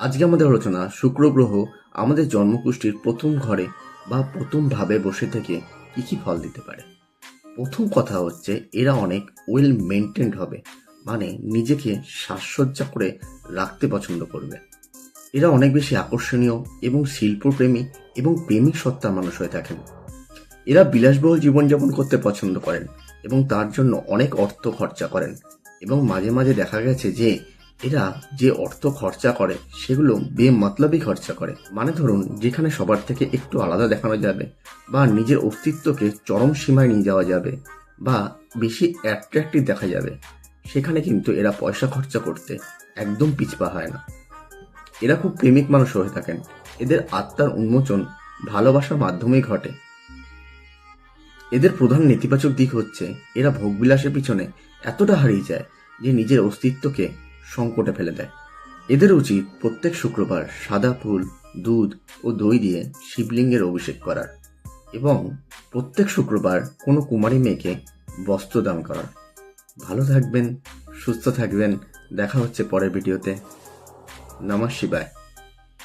আজকে আমাদের আলোচনা শুক্র গ্রহ আমাদের জন্মকুষ্ঠির প্রথম ঘরে বা প্রথম ভাবে বসে থেকে কি কি ফল দিতে পারে। প্রথম কথা হচ্ছে এরা অনেক ওয়েল মেনটেন্ড হবে মানে নিজেকে সাজসজ্জা করে রাখতে পছন্দ করবে। এরা অনেক বেশি আকর্ষণীয় এবং শিল্পপ্রেমী এবং প্রেমিক সত্তার মানুষ হয়ে থাকেন। এরা বিলাসবহুল জীবনযাপন করতে পছন্দ করেন এবং তার জন্য অনেক অর্থ খরচা করেন এবং মাঝে মাঝে দেখা গেছে যে এরা যে অর্থ খরচা করে, সেগুলো বেমতলবই খরচা করে। মানে ধরুন, যেখানে সবার থেকে একটু আলাদা দেখানো যাবে, বা নিজের অস্তিত্বকে চরম সীমায় নিয়ে যাওয়া যাবে, বা বেশি অ্যাট্রাক্টিভ দেখা যাবে, সেখানে কিন্তু এরা পয়সা খরচা করতে একদম পিছপা হয় না। এরা খুব প্রেমিক মানুষ হয়ে থাকেন। এদের আত্মার উন্মোচন ভালোবাসার মাধ্যমেই ঘটে। এদের প্রধান নেতিবাচক দিক হচ্ছে, এরা ভোগবিলাসের পিছনে এতটা হারিয়ে যায় যে নিজের অস্তিত্বকে সংকটে ফেলে দেয়। এদের উচিত প্রত্যেক শুক্রবার সাদা ফুল, দুধ ও দই দিয়ে শিবলিঙ্গের অভিষেক করার এবং প্রত্যেক শুক্রবার কোনো কুমারী মেয়েকে বস্ত্র দান করার। ভালো থাকবেন, সুস্থ থাকবেন। দেখা হচ্ছে পরের ভিডিওতে। নমঃ শিবায়।